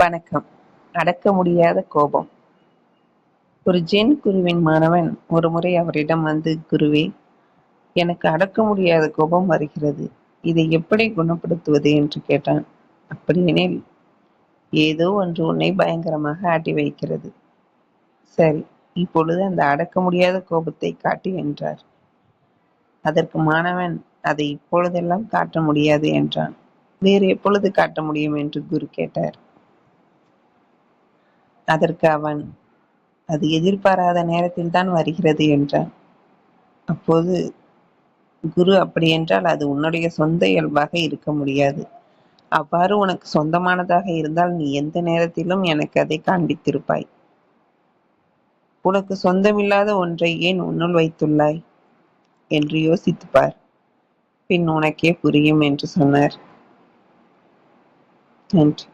வணக்கம். அடக்க முடியாத கோபம். ஒரு ஜென் குருவின் மாணவன் ஒரு முறை அவரிடம் வந்து குருவே எனக்கு அடக்க முடியாத கோபம் வருகிறது. இதை எப்படி குணப்படுத்துவது? என்று கேட்டான். அப்படியெனில் ஏதோ ஒன்று உன்னை பயங்கரமாக ஆட்டி வைக்கிறது. சரி இப்பொழுது அந்த அடக்க முடியாத கோபத்தை காட்டு என்றார். அதற்கு மாணவன் அதை இப்பொழுதெல்லாம் காட்ட முடியாது என்றான். வேறு எப்பொழுது காட்ட முடியும்? என்று குரு கேட்டார். அதற்கு அவன் அது எதிர்பாராத நேரத்தில் தான் வருகிறது என்றான். அப்போது குரு அப்படி என்றால் அது உன்னுடைய சொந்த இயல்பாக இருக்க முடியாது. அவ்வாறு உனக்கு சொந்தமானதாக இருந்தால் நீ எந்த நேரத்திலும் எனக்கு அதை காண்பித்திருப்பாய். உனக்கு சொந்தமில்லாத ஒன்றை ஏன் உன்னுள் வைத்துள்ளாய்? என்று யோசித்துப்பார். பின் உனக்கே புரியும் என்று சொன்னார். நன்றி.